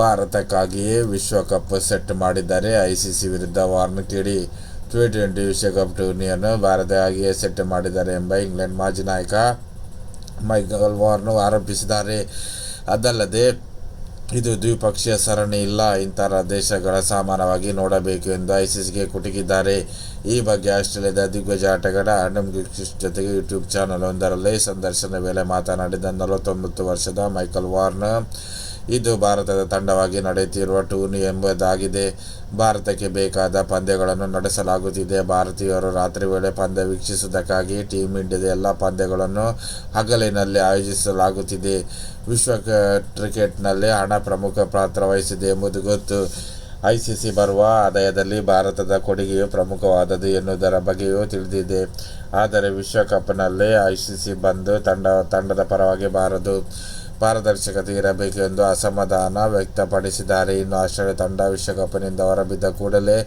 ಭಾರತಕ್ಕಾಗಿಯೇ ವಿಶ್ವಕಪ್ ಸೆಟ್ ಮಾಡಿದ್ದಾರೆ. ಐಸಿಸಿ ವಿರುದ್ಧ ವಾರ್ನ್ ಕೇಳಿ ಟಿ ಟ್ವೆಂಟಿ ವಿಶ್ವಕಪ್ ಟೂರ್ನಿಯನ್ನು ಭಾರತಕ್ಕಾಗಿಯೇ ಸೆಟ್ ಮಾಡಿದ್ದಾರೆ ಎಂಬ ಇಂಗ್ಲೆಂಡ್ ಮಾಜಿ ನಾಯಕ ಮೈಕಲ್ ವಾರ್ನ್ ಆರೋಪಿಸಿದ್ದಾರೆ. ಅದಲ್ಲದೆ, ಇದು ದ್ವಿಪಕ್ಷೀಯ ಸರಣಿ ಇಲ್ಲ. ಇಂತಹ ದೇಶಗಳ ಸಮಾನವಾಗಿ ನೋಡಬೇಕು ಎಂದು ಐಸಿಸಿಗೆ ಕುಟುಕಿದ್ದಾರೆ. ಈ ಬಗ್ಗೆ ಆಸ್ಟ್ರೇಲಿಯಾದ ದಿಗ್ಗಜ ಆಟಗಾರ ಆಡಮ್ ಗಿಕ್ಸ್ ಜೊತೆಗೆ ಯೂಟ್ಯೂಬ್ ಚಾನಲ್ ಒಂದರಲ್ಲಿ ಸಂದರ್ಶನ ವೇಳೆ ಮಾತನಾಡಿದ ನಲವತ್ತೊಂಬತ್ತು ವರ್ಷದ ಮೈಕಲ್ ವಾರ್ನ್ ಇದು ಭಾರತದ ತಂಡವಾಗಿ ನಡೆಯುತ್ತಿರುವ ಟೂರ್ನಿ ಎಂಬುದಾಗಿದೆ. ಭಾರತಕ್ಕೆ ಬೇಕಾದ ಪಂದ್ಯಗಳನ್ನು ನಡೆಸಲಾಗುತ್ತಿದೆ. ಭಾರತೀಯರು ರಾತ್ರಿ ವೇಳೆ ಪಂದ್ಯ ವೀಕ್ಷಿಸುವುದಕ್ಕಾಗಿ ಟೀಮ್ ಇಂಡಿಯಾದ ಎಲ್ಲ ಪಂದ್ಯಗಳನ್ನು ಹಗಲಿನಲ್ಲಿ ಆಯೋಜಿಸಲಾಗುತ್ತಿದೆ. ವಿಶ್ವ ಕ್ರಿಕೆಟ್ನಲ್ಲಿ ಹಣ ಪ್ರಮುಖ ಪಾತ್ರ ವಹಿಸಿದೆ ಎಂಬುದು ಗೊತ್ತು. ಐಸಿಸಿ ಬರುವ ಆದಾಯದಲ್ಲಿ ಭಾರತದ ಕೊಡುಗೆಯು ಪ್ರಮುಖವಾದದ್ದು ಎನ್ನುವುದರ ಬಗ್ಗೆಯೂ ತಿಳಿದಿದೆ. ಆದರೆ ವಿಶ್ವಕಪ್ನಲ್ಲಿ ಐಸಿಸಿ ಬಂದು ತಂಡ, ತಂಡದ ಪರವಾಗಿ ಬಾರದು. ಪಾರದರ್ಶಕತೆ ಇರಬೇಕು ಎಂದು ಅಸಮಾಧಾನ ವ್ಯಕ್ತಪಡಿಸಿದ್ದಾರೆ. ಇನ್ನು ಆಸ್ಟ್ರೇಲಿಯಾ ತಂಡ ವಿಶ್ವಕಪ್ನಿಂದ ಹೊರಬಿದ್ದ ಕೂಡಲೇ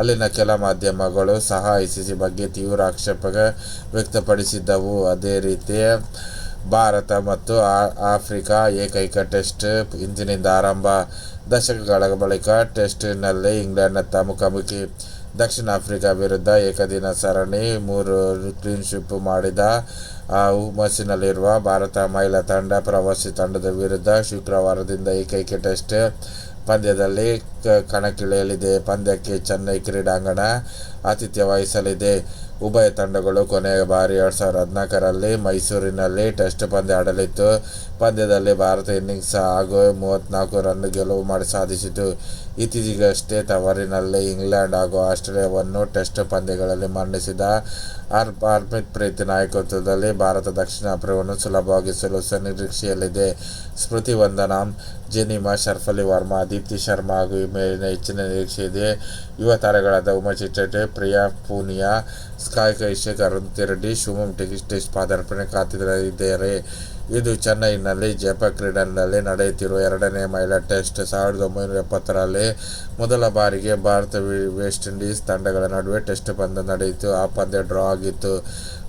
ಅಲ್ಲಿನ ಕೆಲ ಮಾಧ್ಯಮಗಳು ಸಹ ಐಸಿಸಿ ಬಗ್ಗೆ ತೀವ್ರ ಆಕ್ಷೇಪ ವ್ಯಕ್ತಪಡಿಸಿದ್ದವು. ಅದೇ ರೀತಿ ಭಾರತ ಮತ್ತು ಆಫ್ರಿಕಾ ಏಕೈಕ ಟೆಸ್ಟ್ ಇಂದಿನಿಂದ ಆರಂಭ. ದಶಕಗಳ ಬಳಿಕ ಟೆಸ್ಟ್ನಲ್ಲಿ ಇಂಗ್ಲೆಂಡ್ನತ್ತ ಮುಖಾಮುಖಿ ದಕ್ಷಿಣ ಆಫ್ರಿಕಾ ವಿರುದ್ಧ ಏಕದಿನ ಸರಣಿ ಮೂರು ಕ್ಲೀನ್ಶಿಪ್ ಮಾಡಿದ ಹುಮ್ಮಸ್ಸಿನಲ್ಲಿರುವ ಭಾರತ ಮಹಿಳಾ ತಂಡ ಪ್ರವಾಸಿ ತಂಡದ ವಿರುದ್ಧ ಶುಕ್ರವಾರದಿಂದ ಏಕೈಕ ಟೆಸ್ಟ್ ಪಂದ್ಯದಲ್ಲಿ ಕಣಕ್ಕಿಳಿಯಲಿದೆ. ಪಂದ್ಯಕ್ಕೆ ಚೆನ್ನೈ ಕ್ರೀಡಾಂಗಣ ಆತಿಥ್ಯ ವಹಿಸಲಿದೆ. ಉಭಯ ತಂಡಗಳು ಕೊನೆಯ ಬಾರಿ ಎರಡು ಸಾವಿರದ ಹದಿನಾಲ್ಕರಲ್ಲಿ ಮೈಸೂರಿನಲ್ಲಿ ಟೆಸ್ಟ್ ಪಂದ್ಯ ಆಡಲಿತ್ತು. ಪಂದ್ಯದಲ್ಲಿ ಭಾರತ ಇನ್ನಿಂಗ್ಸ್ ಹಾಗೂ ಮೂವತ್ತ್ನಾಲ್ಕು ರನ್ ಗೆಲುವು ಮಾಡಿ ಸಾಧಿಸಿತು. ಇತ್ತೀಚೆಗಷ್ಟೇ ತವರಿನಲ್ಲಿ ಇಂಗ್ಲೆಂಡ್ ಹಾಗೂ ಆಸ್ಟ್ರೇಲಿಯಾವನ್ನು ಟೆಸ್ಟ್ ಪಂದ್ಯಗಳಲ್ಲಿ ಮನ್ನಿಸಿದ ಹರ್ಮನ್ಪ್ರೀತ್ ಪ್ರೀತಿ ನಾಯಕತ್ವದಲ್ಲಿ ಭಾರತ ದಕ್ಷಿಣ ಆಫ್ರಿಕಾವನ್ನು ಸುಲಭವಾಗಿ ಸೋಲಿಸುವ ನಿರೀಕ್ಷೆಯಲ್ಲಿದೆ. ಸ್ಮೃತಿ ವಂದನಾ, ಜೆನಿಮಾ ಶರ್ಫಲಿ ವರ್ಮಾ, ದೀಪ್ತಿ ಶರ್ಮಾ ಹಾಗೂ ಮೇಲಿನ ಹೆಚ್ಚಿನ ನಿರೀಕ್ಷೆ ಇದೆ ಯುವ ತಾರೆಗಳಾದ ಉಮಾ ಚಿಟ್ಟೆ ಪ್ರಿಯಾ ಪೂನಿಯಾ, ಸ್ಕಾಯ್ ಕೈಶೇಖ್ ಅರುಣ್ ರೆಡ್ಡಿ ಶಿವಮಂ ಟೆಸ್ಟ್ ಪಾದಾರ್ಪಣೆ ಕಾತಿದ್ದಾರೆ ಇದು ಚೆನ್ನೈನಲ್ಲಿ ಜಪ ಕ್ರೀಡನ್ನಲ್ಲಿ ನಡೆಯುತ್ತಿರುವ ಎರಡನೇ ಮಹಿಳಾ ಟೆಸ್ಟ್. ಸಾವಿರದ ಒಂಬೈನೂರ ಎಪ್ಪತ್ತರಲ್ಲಿ ಮೊದಲ ಬಾರಿಗೆ ಭಾರತ ವೆಸ್ಟ್ ಇಂಡೀಸ್ ತಂಡಗಳ ನಡುವೆ ಟೆಸ್ಟ್ ಪಂದ್ಯ ನಡೆಯಿತು. ಆ ಪಂದ್ಯ ಡ್ರಾ ಆಗಿತ್ತು.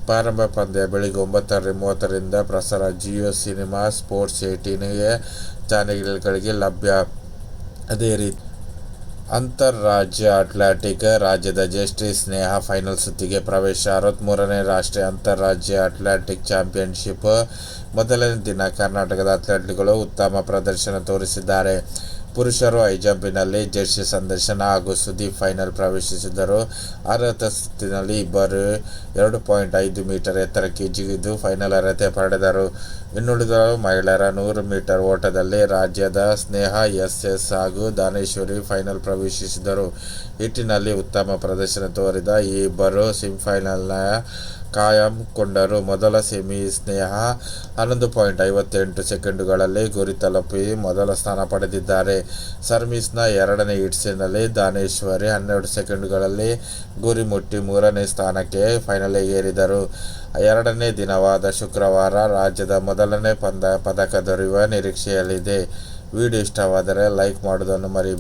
ಪ್ರಾರಂಭ ಪಂದ್ಯ ಬೆಳಿಗ್ಗೆ ಒಂಬತ್ತರ ಮೂವತ್ತರಿಂದ ಪ್ರಸಾರ ಜಿಯೋ ಸಿನಿಮಾ, ಸ್ಪೋರ್ಟ್ಸ್ ಏಟೀನ್ಗೆ ಚಾನೆಲ್ಗಳಿಗೆ ಲಭ್ಯ. ಅದೇ ರೀತಿ ಅಂತಾರಾಜ್ಯ ಅಥ್ಲೆಟಿಕ್ ರಾಜ್ಯದ ಜೆಸ್ಟಿ ಸ್ನೇಹ ಫೈನಲ್ ಸುತ್ತಿಗೆ ಪ್ರವೇಶ. ಅರವತ್ತ್ಮೂರನೇ ರಾಷ್ಟ್ರೀಯ ಅಂತಾರಾಜ್ಯ ಅಥ್ಲೆಟಿಕ್ ಚಾಂಪಿಯನ್ಶಿಪ್ ಮೊದಲನೇ ದಿನ ಕರ್ನಾಟಕದ ಅಥ್ಲೆಟ್ಗಳು ಉತ್ತಮ ಪ್ರದರ್ಶನ ತೋರಿಸಿದ್ದಾರೆ. ಪುರುಷರು ಹೈಜಂಪಿನಲ್ಲಿ ಜೆರ್ಸಿ ಸಂದರ್ಶನ ಹಾಗೂ ಸುದೀಪ್ ಫೈನಲ್ ಪ್ರವೇಶಿಸಿದರು ಅರ್ಹತಾ ಸುತ್ತಿನಲ್ಲಿ ಇಬ್ಬರು ಎರಡು ಪಾಯಿಂಟ್ ಐದು ಮೀಟರ್ ಎತ್ತರಕ್ಕೆ ಜಿಗಿದು ಫೈನಲ್ ಅರ್ಹತೆ ಪಡೆದರು. ಇನ್ನುಳಿದ ಮಹಿಳೆಯರ ನೂರು ಮೀಟರ್ ಓಟದಲ್ಲಿ ರಾಜ್ಯದ ಸ್ನೇಹ, ಎಸ್ ಎಸ್ ಹಾಗೂ ದಾನೇಶ್ವರಿ ಫೈನಲ್ ಪ್ರವೇಶಿಸಿದರು ಹಿಟ್ಟಿನಲ್ಲಿ ಉತ್ತಮ ಪ್ರದರ್ಶನ ತೋರಿದ ಈ ಇಬ್ಬರು ಸೆಮಿಫೈನಲ್ನ ಕಾಯಂಗೊಂಡರು ಮೊದಲ ಸೆಮಿ ಸ್ನೇಹ ಹನ್ನೊಂದು ಪಾಯಿಂಟ್ ಐವತ್ತೆಂಟು ಸೆಕೆಂಡುಗಳಲ್ಲಿ ಗುರಿ ತಲುಪಿ ಮೊದಲ ಸ್ಥಾನ ಪಡೆದಿದ್ದಾರೆ. ಸರ್ವೀಸ್ನ ಎರಡನೇ ಹಿಟ್ಸಿನಲ್ಲಿ ದಾನೇಶ್ವರಿ ಹನ್ನೆರಡು ಸೆಕೆಂಡ್ಗಳಲ್ಲಿ ಗುರಿ ಮುಟ್ಟಿ ಮೂರನೇ ಸ್ಥಾನಕ್ಕೆ ಫೈನಲ್ ಏರಿದರು. ಎರಡನೇ ದಿನವಾದ ಶುಕ್ರವಾರ ರಾಜ್ಯದ ಮೊದಲನೇ ಪಂದ ಪದಕ ದೊರೆಯುವ ನಿರೀಕ್ಷೆಯಲ್ಲಿದೆ. ವಿಡಿಯೋ ಇಷ್ಟವಾದರೆ ಲೈಕ್ ಮಾಡುವುದನ್ನು ಮರಿಬೇಡಿ.